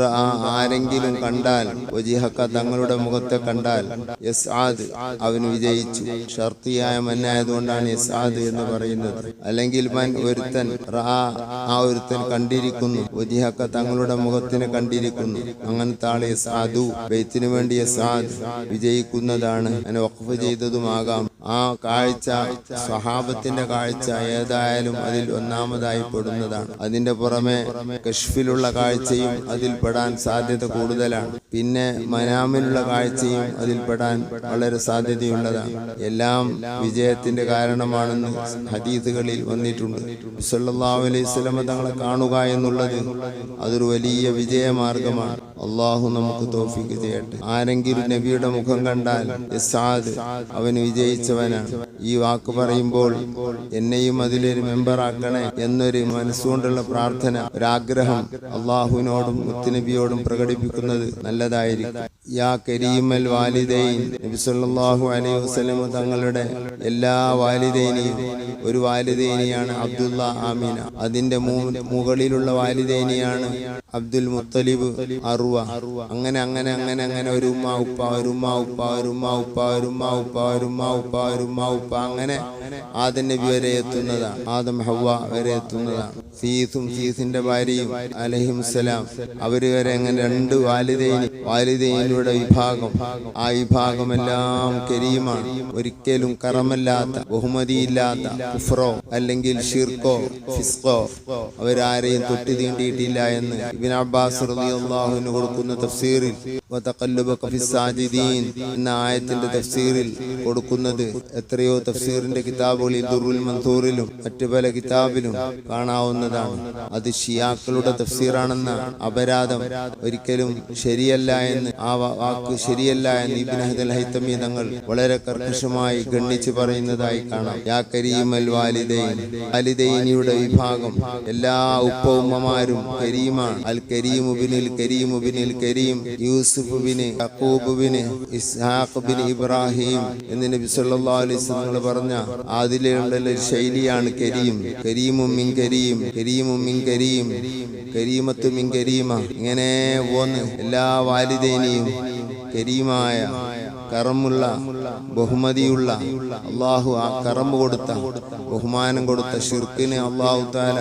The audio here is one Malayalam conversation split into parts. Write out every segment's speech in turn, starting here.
റആ ആരെങ്കിലും കണ്ടാൽ വജിഹക്ക തങ്ങളുടെ മുഖത്തെ കണ്ടാൽ എസ് ആദ് അവന് വിജയിച്ചു. ഷർത്തിയായ മന്നായതുകൊണ്ടാണ് എസ് ആദ് എന്ന് പറയുന്നത്. അല്ലെങ്കിൽ മൻ ഒരുത്തൻ റാ ആ ഒരുത്തൻ കണ്ടിരിക്കുന്നു. വജിഹക്ക തങ്ങളുടെ മുഖത്തിനെ കണ്ടിരിക്കുന്നു. അങ്ങനത്തെ ആൾ എസ് ആദു ബെയ്ത്തിനു വേണ്ടി യസ്ആദ് വിജയിക്കുന്നതാണ്. അതിനെ വഖഫ് ചെയ്തതുമാകാം. ആ കാഴ്ച സ്വഹാബത്തിന്റെ കാഴ്ച ഏതായാലും അതിൽ ഒന്നാമതായി പെടുന്നതാണ്. അതിന്റെ പുറമെ കഷ്ഫിലുള്ള കാഴ്ചയും അതിൽ പെടാൻ സാധ്യത കൂടുതലാണ്. പിന്നെ മനാമിനുള്ള കാഴ്ചയും അതിൽപ്പെടാൻ വളരെ സാധ്യതയുള്ളതാണ്. എല്ലാം വിജയത്തിന്റെ കാരണമാണെന്ന് ഹദീസുകളിൽ വന്നിട്ടുണ്ട്. സല്ലല്ലാഹു അലൈഹി തങ്ങളെ കാണുക എന്നുള്ളത് അതൊരു വലിയ വിജയമാർഗമാണ്. അള്ളാഹു നമുക്ക് തോഫിക്ക് ചെയ്യട്ടെ. ആരെങ്കിലും നബിയുടെ മുഖം കണ്ടാൽ അവന് വിജയിച്ചവനാണ്. ഈ വാക്ക് പറയുമ്പോൾ എന്നെയും അതിലൊരു മെമ്പറാക്കണേ എന്നൊരു മനസ്സുകൊണ്ടുള്ള പ്രാർത്ഥന ഒരാഗ്രഹം അള്ളാഹുവിനോടും മുത്തുനബിയോടും പ്രകടിപ്പിക്കുന്നത് നല്ലതായിരിക്കും. യാ കരീമൽ വാലിദൈൻ അലൈഹി തങ്ങളുടെ എല്ലാ വാലിദേനിയും ഒരു വാലിദേനിയാണ് അബ്ദുള്ള ആമീന അതിന്റെ മുകളിലുള്ള വാലിദേനിയാണ് അബ്ദുൽ മുത്തലിബ് അറുവ. അങ്ങനെ അങ്ങനെ അങ്ങനെ അങ്ങനെ ഒരു ഉമ്മ ഉപ്പ ഒരു ഉമ്മ ഉപ്പ ഒരു ഉമ്മ ഉപ്പ ഒരു ഉമ്മ ഉപ്പ ഒരു ഉമ്മ ഉപ്പ ഒരു ഉമ്മ ഉപ്പ അങ്ങനെ ആദം നബി വരെ എത്തുന്നതാണ് ആദം ഹവ്വ വരെ എത്തുന്നതാണ് സീസും സീസിന്റെ ഭാര്യയും അലഹിംസലാം അവർ വരെ അങ്ങനെ രണ്ട് വാലിദൈനി വാലിദൈനയുടെ വിഭാഗം. ആ വിഭാഗം എല്ലാം കരീമാണ്. ഒരിക്കലും കറമല്ലാത്ത ബഹുമതിയില്ലാത്ത കുഫ്രോ അല്ലെങ്കിൽ ഷിർക്കോ ഫിസ്കോ അവരാരെയും തൊട്ടി തീണ്ടിയിട്ടില്ല എന്ന് ഇബിൻ അബ്ബാസ് റളിയല്ലാഹുവിന് കൊടുക്കുന്ന തഫ്സീറിൽ എന്ന ആയത്തിന്റെ തഫ്സീറിൽ കൊടുക്കുന്നത് എത്രയോ തഫ്സീറിന്റെ കിതാബുകളിൽ ദുറുൽ മൻസൂറിലും മറ്റു പല കിതാബിലും കാണാവുന്നതാണ്. അത് ഷിയാക്കളുടെ തഫ്സീറാണെന്ന അപരാധം ഒരിക്കലും ശരിയല്ല എന്ന് ആ വാക്ക് ശരിയല്ല എന്ന് ഇബിൻ ഹദൽ ഹൈത്തമി തങ്ങൾ വളരെ കർക്കശമായി ഗണ്ണിച്ച് പറയുന്നതായി കാണാം. യാ കരീം അൽ വാലിദൈൻ. വാലിദൈനിയുടെ വിഭാഗം എല്ലാ ഉപ്പ ഉമ്മമാരും കരീമാണ്. അൽ കരീം ബിനിൽ കരീം കരീം യൂസുഫ് ബിന് ബിന് ഇസ്ഹാഖ് ബിൻ ഇബ്രാഹിം എന്ന് നബി സല്ലല്ലാഹു അലൈഹി വസല്ലം പറഞ്ഞ അതിലുള്ള ഒരു ശൈലിയാണ് കരീം. കരീമും മിൻ കരീം കരീമും മിൻ കരീം കരീമത്തു മിൻ കരീമ. ഇങ്ങനെ പോന്ന് എല്ലാ വാലിദേനിയും കരീമായ കറമുള്ള ബഹുമതിയുള്ള അള്ളാഹു ആ കറമ്പ് കൊടുത്ത ബഹുമാനം കൊടുത്ത ഷിർക്കിന് അള്ളാഹു താല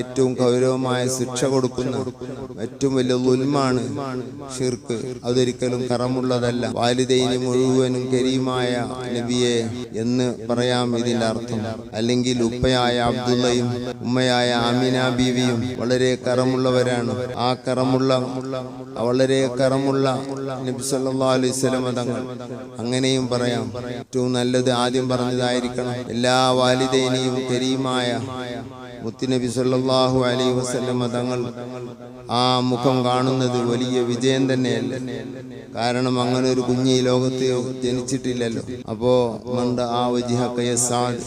ഏറ്റവും ഗൗരവമായ ശിക്ഷ കൊടുക്കുന്ന ഏറ്റവും വലിയ ഉൽമാണ് ഷിർക്ക് അതൊരിക്കലും കറമുള്ളതല്ല. വാലിദൈനി മുഴുവനും കരീമായ നബിയെ എന്ന് പറയാം ഇതിന്റെ അർത്ഥം അല്ലെങ്കിൽ ഉപ്പയായ അബ്ദുള്ളയും ഉമ്മയായ ആമിന ബീവിയും വളരെ കറമുള്ളവരാണ്. ആ കറമുള്ള വളരെ കറമുള്ള നബി സല്ലല്ലാഹു അലൈഹി തങ്ങൾ അങ്ങനെയും പറയാം. ഏറ്റവും നല്ലത് ആദ്യം പറഞ്ഞതായിരിക്കണം. എല്ലാ വാലിദേനെയും കരീമായ മുത്തുനബി സല്ലാഹു അലൈഹി വസല്ലമ തങ്ങൾ ആ മുഖം കാണുന്നത് വലിയ വിജയം തന്നെയല്ല? കാരണം അങ്ങനെ ഒരു കുഞ്ഞി ഈ ലോകത്ത് ജനിച്ചിട്ടില്ലല്ലോ. അപ്പോ മണ്ട് ആ വജിഹ യസാദ്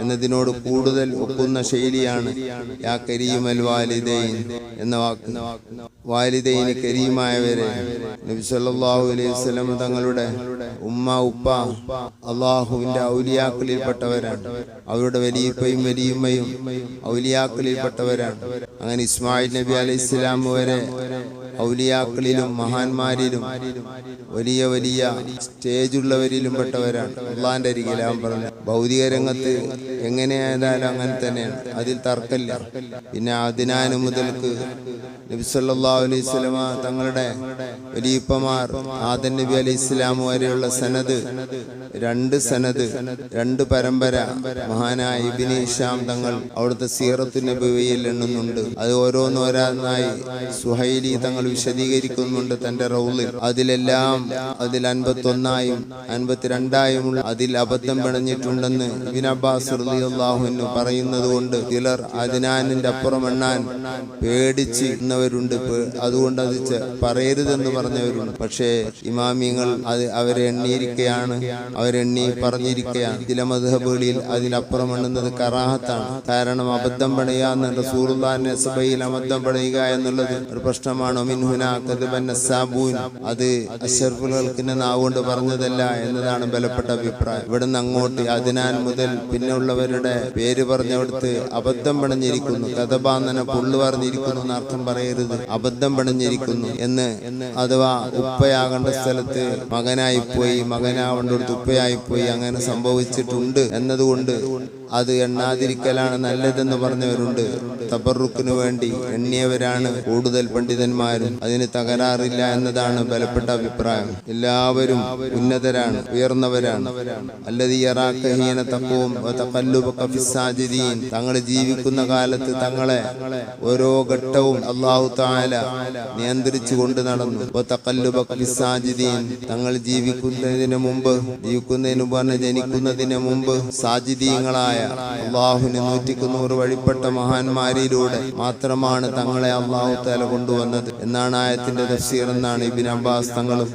എന്നതിനോട് കൂടുതൽ ഒക്കുന്ന ശൈലിയാണ് യാ കരീമൽ വാലിദൈൻ എന്ന വാക്ക്. വാലിദൈന് കരീമായവരെ നബി സല്ലല്ലാഹു അലൈഹി വസ്ലം തങ്ങളുടെ ഉമ്മ ഉപ്പ അള്ളാഹുവിന്റെ ഔലിയാക്കളിൽപ്പെട്ടവരാണ്. അവരുടെ വലിയപ്പയും വലിയമ്മയും ഔലിയാക്കളിൽപ്പെട്ടവരാണ്. അങ്ങനെ ഇസ്മായിൽ നബി അലൈഹി ഇസ്ലാം വരെ ഔലിയാക്കളിലും മഹാന്മാരിലും വലിയ വലിയ സ്റ്റേജുള്ളവരിലും പെട്ടവരാണ്. അള്ളാന്റെ അരികിലാൻ പറഞ്ഞു ഭൗതിക രംഗത്ത് എങ്ങനെയായാലും അങ്ങനെ തന്നെയാണ്. അതിൽ തർക്കമില്ല. പിന്നെ അതിനാനു മുതൽക്ക് നബി സല്ലല്ലാഹു അലൈഹി സ്വലമ തങ്ങളുടെ വലിയപ്പമാർ ആദൻ നബി അലൈഹി ഇസ്ലാം വരെയുള്ള സനത് രണ്ട് സനത് രണ്ട് പരമ്പര മഹാനായ ഇബിനി ഇഷാം തങ്ങൾ അവിടുത്തെ സീറത്തു നബിയിൽ എണ്ണുന്നുണ്ട്. അത് ഓരോന്നോരോന്നായി സുഹൈലി തങ്ങൾ വിശദീകരിക്കുന്നുണ്ട് തന്റെ റൗളിൽ. അതിലെല്ലാം അതിൽ അൻപത്തൊന്നായും അൻപത്തിരണ്ടായുമുള്ള അതിൽ അബദ്ധം പിണഞ്ഞിട്ടുണ്ടെന്ന് ഇബിൻ അബ്ബാസ് പറയുന്നത് കൊണ്ട് ചിലർ അതിനാനിന്റെ അപ്പുറം എണ്ണാൻ പേടിച്ച് ഇന്നവരുണ്ട് അതുകൊണ്ട് അത് പറയരുതെന്ന് പറഞ്ഞവരുണ്ട്. പക്ഷേ ഇമാമിങ്ങൾ അത് അവരെ എണ്ണിയിരിക്കുകയാണ് അവരെണ്ണി പറഞ്ഞിരിക്കുകയാണ് ചില മധുഹബുകളിൽ അതിലപ്പുറം എണ്ണുന്നത് കറാഹത്താണ്. കാരണം അബദ്ധം പണിയാന്ന് റസൂറുല്ലാനെ സഭയിൽ അബദ്ധം പണിയുക എന്നുള്ളത് ഒരു പ്രശ്നമാണ്. അത് നാവുകൊണ്ട് പറഞ്ഞതല്ല എന്നതാണ് ബലപ്പെട്ട അഭിപ്രായം. ഇവിടുന്ന് അങ്ങോട്ട് അതിനാൽ മുതൽ പിന്നെയുള്ളവരുടെ പേര് പറഞ്ഞവിടുത്ത് അബദ്ധം പിണഞ്ഞിരിക്കുന്നു. കഥബാന്തന പുള്ളു പറഞ്ഞിരിക്കുന്നു അർത്ഥം പറയരുത്. അബദ്ധം പിണഞ്ഞിരിക്കുന്നു എന്ന് അഥവാ ഉപ്പയാകേണ്ട സ്ഥലത്ത് മകനായി പോയി മകനാവേണ്ടടുത്ത് ഉപ്പയായിപ്പോയി അങ്ങനെ സംഭവിച്ചിട്ടുണ്ട് എന്നതുകൊണ്ട് അത് എണ്ണാതിരിക്കലാണ് നല്ലതെന്ന് പറഞ്ഞവരുണ്ട്. തബറുക്കിനു വേണ്ടി എണ്ണിയവരാണ് കൂടുതൽ പണ്ഡിതന്മാരും അതിന് തകരാറില്ല എന്നതാണ് ബലപ്പെട്ട അഭിപ്രായം. എല്ലാവരും ഉന്നതരാണ് ഉയർന്നവരാണ്. അല്ലെങ്കിൽ തങ്ങൾ ജീവിക്കുന്ന കാലത്ത് തങ്ങളെ ഓരോ ഘട്ടവും അള്ളാഹു താല നിയന്ത്രിച്ചു കൊണ്ട് നടന്നു തക്കല്ലുബ സാജിദീൻ. തങ്ങൾ ജീവിക്കുന്നതിന് മുമ്പ് ജീവിക്കുന്നതിന് പറഞ്ഞ ജനിക്കുന്നതിന് മുമ്പ് സാജിദീങ്ങളായ അള്ളാഹുവിന് നൂറ്റിക്കുന്നൂറ് വഴിപ്പെട്ട മഹാന്മാരിലൂടെ മാത്രമാണ് തങ്ങളെ അള്ളാഹു താല കൊണ്ടുവന്നത്. എന്നാണ് ആയത്തിന്റെ തഫ്സീർ എന്നാണ് ഇബിൻ അബ്ബാസ് തങ്ങളും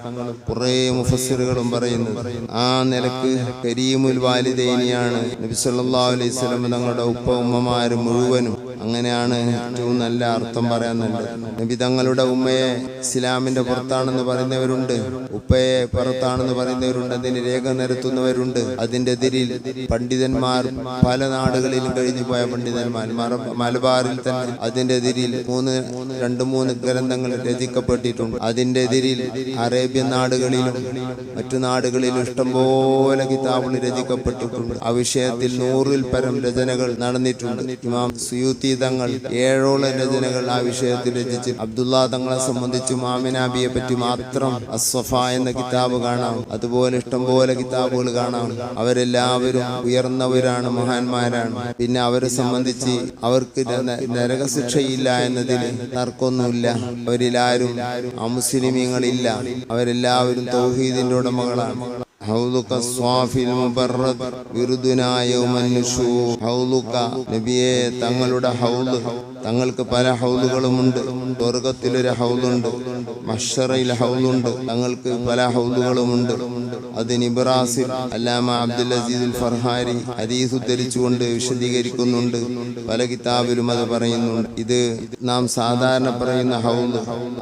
കുറേ മുഫസ്സിറുകളും പറയുന്നത്. ആ നിലയ്ക്ക് കരീമുൽ വാലിദൈനിയാണ് സല്ലല്ലാഹു അലൈഹി വസല്ലം തങ്ങളുടെ ഉപ്പ ഉമ്മമാരും മുഴുവനും അങ്ങനെയാണ് ഏറ്റവും നല്ല അർത്ഥം പറയാനുള്ളത് നബി തങ്ങളുടെ ഉമ്മയെ ഇസ്ലാമിന്റെ പുറത്താണെന്ന് പറയുന്നവരുണ്ട്. ഉപ്പയെ പുറത്താണെന്ന് പറയുന്നവരുണ്ട്. അതിന് രേഖ നിരത്തുന്നവരുണ്ട്. അതിന്റെ എതിരിൽ പണ്ഡിതന്മാർ പല നാടുകളിലും കഴിഞ്ഞു പോയ പണ്ഡിതന്മാർ. മലബാറിൽ തന്നെ അതിന്റെ എതിരിൽ മൂന്ന് രണ്ട് മൂന്ന് ഗ്രന്ഥങ്ങൾ രചിക്കപ്പെട്ടിട്ടുണ്ട്. അതിന്റെ എതിരിൽ അറേബ്യൻ നാടുകളിലും മറ്റു നാടുകളിലും ഇഷ്ടംപോലെ കിതാബുകൾ രചിക്കപ്പെട്ടിട്ടുണ്ട്. ആ വിഷയത്തിൽ നൂറിൽ പരം രചനകൾ നടന്നിട്ടുണ്ട്. ഇമാം സുയൂത്തി തങ്ങൾ ഏഴോളം രചനകൾ ആ വിഷയത്തിൽ രചിച്ചു അബ്ദുള്ള തങ്ങളെ സംബന്ധിച്ച് ആമിനാബിയെ പറ്റി മാത്രം അസ്വഫ എന്ന കിതാബ് കാണാം. അതുപോലെ ഇഷ്ടംപോലെ കിതാബുകൾ കാണാം. അവരെല്ലാവരും ഉയർന്നവരാണ് മഹാന്മാരാണ്. പിന്നെ അവരെ സംബന്ധിച്ച് അവർക്ക് നരകശിക്ഷയില്ല എന്നതിൽ തർക്കമൊന്നുമില്ല. അവരിലാരും അമുസ്ലിമീങ്ങളില്ല അവരെല്ലാവരും തൗഹീദിന്റെ ഉടമകളാണ്. ഹൗലുക സ്വാഫിൽ മുബറദ് വിരുദുനായ നുശൂർ. ഹൗലുക നബിയെ തങ്ങളുടെ ഹൗൽ തങ്ങൾക്ക് പല ഹൗലുകളുമുണ്ട് സ്വർഗത്തിലൊരു ഹൗലുണ്ട് മഷറയിൽ ഹൗലുണ്ട് തങ്ങൾക്ക് പല ഹൗലുകളുമുണ്ട് അതിന് ഇബ്രാസിൽ അല്ലാമ അബ്ദുൽ അസീദുൽ ഫർഹാരി ഹദീസ് ഉദ്ധരിച്ചുകൊണ്ട് വിശദീകരിക്കുന്നുണ്ട്. പല കിതാബിലും അത് പറയുന്നുണ്ട്. ഇത് നാം സാധാരണ പറയുന്ന ഹൗൽ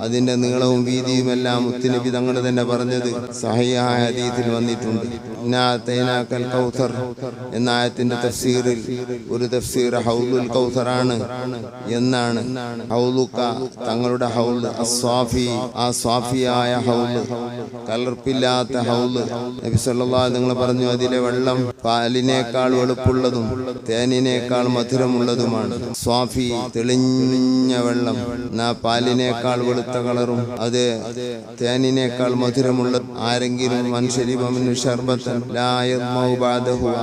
അതിന്റെ നീളവും വീതിയും എല്ലാം മുത്തുനബി തങ്ങൾ തന്നെ പറഞ്ഞത് സഹിയായ ഹദീസിൽ വന്നിട്ടുണ്ട്. ഇന്നാ തൈനാക്കൽ കൗസർ എന്ന ആയത്തിന്റെ തഫ്സീറിൽ ഒരു തഫ്സീർ ഹൗലുൽ കൗസറാണ് എന്നാണ്. ഹൗലുക്ക തങ്ങളുടെ ഹൗൽ അസ്വാഫി ആ സ്വാഫിയായ ഹൗൽ കലർപ്പില്ലാത്ത ഹൗൽ നബി നിങ്ങൾ പറഞ്ഞു അതിലെ വെള്ളം പാലിനേക്കാൾ വെളുപ്പുള്ളതും തേനിനേക്കാൾ മധുരമുള്ളതുമാണ്. സ്വാഫി തെളിഞ്ഞ വെള്ളം എന്നാ പാലിനേക്കാൾ വെളുത്ത കളറും അത് തേനിനേക്കാൾ മധുരമുള്ള ആരെങ്കിലും മനുഷ്യരിമനു ശർബത്തൻ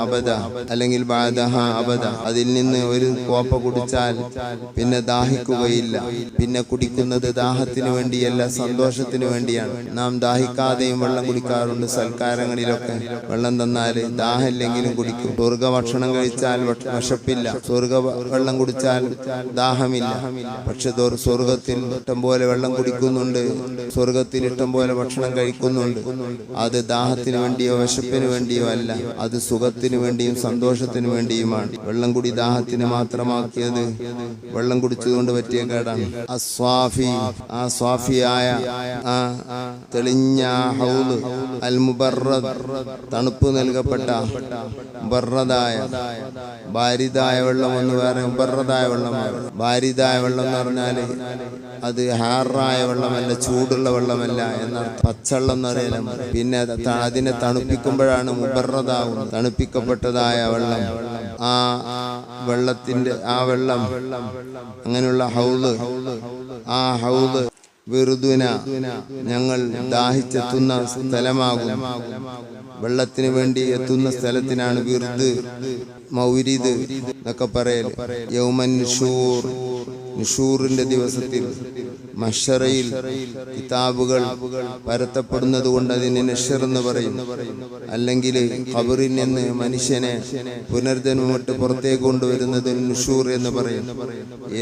അബദ അല്ലെങ്കിൽ അബദ. അതിൽ നിന്ന് ഒരു കോപ്പ കുടിച്ചാൽ പിന്നെ ദാഹിക്കുകയില്ല. പിന്നെ കുടിക്കുന്നത് ദാഹത്തിന് വേണ്ടിയല്ല സന്തോഷത്തിന് വേണ്ടിയാണ്. നാം ദാഹിക്കാതെയും വെള്ളം കുടിക്കാറുണ്ട് സൽക്കാരങ്ങളിലൊക്കെ. വെള്ളം തന്നാൽ ദാഹമില്ലെങ്കിലും കുടിക്കും. സ്വർഗ ഭക്ഷണം കഴിച്ചാൽ വിശപ്പില്ല. സ്വർഗ വെള്ളം കുടിച്ചാൽ ദാഹമില്ല. പക്ഷെ സ്വർഗത്തിൽ ഇഷ്ടം പോലെ വെള്ളം കുടിക്കുന്നുണ്ട്. സ്വർഗത്തിൽ ഇഷ്ടം പോലെ ഭക്ഷണം കഴിക്കുന്നുണ്ട്. അത് ദാഹത്തിന് വേണ്ടിയോ വിശപ്പിന് വേണ്ടിയോ അല്ല അത് സുഖത്തിന് വേണ്ടിയും സന്തോഷത്തിന് വേണ്ടിയുമാണ്. വെള്ളം കുടി ദാഹത്തിന് മാത്രമാക്കിയത് വെള്ളം കുടിച്ചുകൊണ്ട് പറ്റിയ കേടാണ്. അസ്വാഫി ആ സ്വാഫിയായ തെളിഞ്ഞ ഹൗൽ അൽ മുബറദ് തണുപ്പ് നൽകപ്പെട്ട മുബറദായ ഭാരിതായ വെള്ളം എന്ന് വേറെ മുബറദായ വെള്ളമാണ്. ഭാരിതായ വെള്ളം എന്ന് പറഞ്ഞാൽ അത് ഹാറായ വെള്ളമല്ല ചൂടുള്ള വെള്ളമല്ല എന്നർത്ഥം. പച്ചവെള്ളം എന്ന് പറയലും പിന്നെ അതിനെ ത- അതിനെ മുബറതാവുന്നത് തണുപ്പിക്കപ്പെട്ടതായ വെള്ളം. ആ വെള്ളത്തിന്റെ ആ വെള്ളം അങ്ങനെയുള്ള ഹൗൾ ആ ഹൗൾ വെറുതുന ഞങ്ങൾ ദാഹിച്ചെത്തുന്ന സ്ഥലമാകും. വെള്ളത്തിന് വേണ്ടി എത്തുന്ന സ്ഥലത്തിനാണ് വിറുദ് മൗരിദ് എന്നൊക്കെ പറയൽ യൗമൻ നിഷൂർ നിഷൂറിന്റെ ദിവസത്തിൽ മഷറയിൽ കിതാബുകൾ പരത്തപ്പെടുന്നത് കൊണ്ട് അതിന് നഷർ എന്ന് പറയും. അല്ലെങ്കിൽ ഖബറിൽ നിന്ന് മനുഷ്യനെ പുനർജന്മമിട്ട് പുറത്തേക്ക് കൊണ്ടുവരുന്നത് നുഷൂർ എന്ന് പറയും.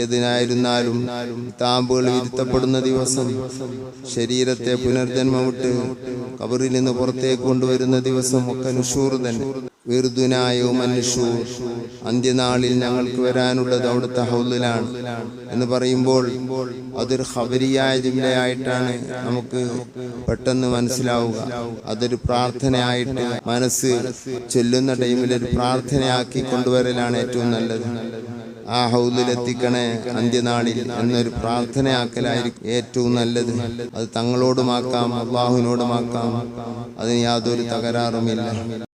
ഏതിനായിരുന്നാലും കിതാബുകൾ വിരുത്തപ്പെടുന്ന ദിവസം ശരീരത്തെ പുനർജന്മമിട്ട് ഖബറിൽ നിന്ന് പുറത്തേക്ക് കൊണ്ടുവരുന്ന ദിവസം ഒക്കെ നുഷൂർ തന്നെ. വീർദുനായോ മനുഷ്യൂ അന്ത്യനാളിൽ ഞങ്ങൾക്ക് വരാനുള്ളത് അവിടുത്തെ ഹൗലിലാണ് എന്ന് പറയുമ്പോൾ അതൊരു ഖബരിയായ ജില്ലയായിട്ടാണ് നമുക്ക് പെട്ടെന്ന് മനസ്സിലാവുക. അതൊരു പ്രാർത്ഥനയായിട്ട് മനസ്സ് ചൊല്ലുന്ന ടൈമിൽ ഒരു പ്രാർത്ഥനയാക്കി കൊണ്ടുവരലാണ് ഏറ്റവും നല്ലത്. ആ ഹൗദിലെത്തിക്കണേ അന്ത്യനാളിൽ എന്നൊരു പ്രാർത്ഥനയാക്കലായിരിക്കും ഏറ്റവും നല്ലത്. അത് തങ്ങളോടുമാക്കാം അള്ളാഹുവിനോടുമാക്കാം. അതിന് യാതൊരു തകരാറുമില്ല.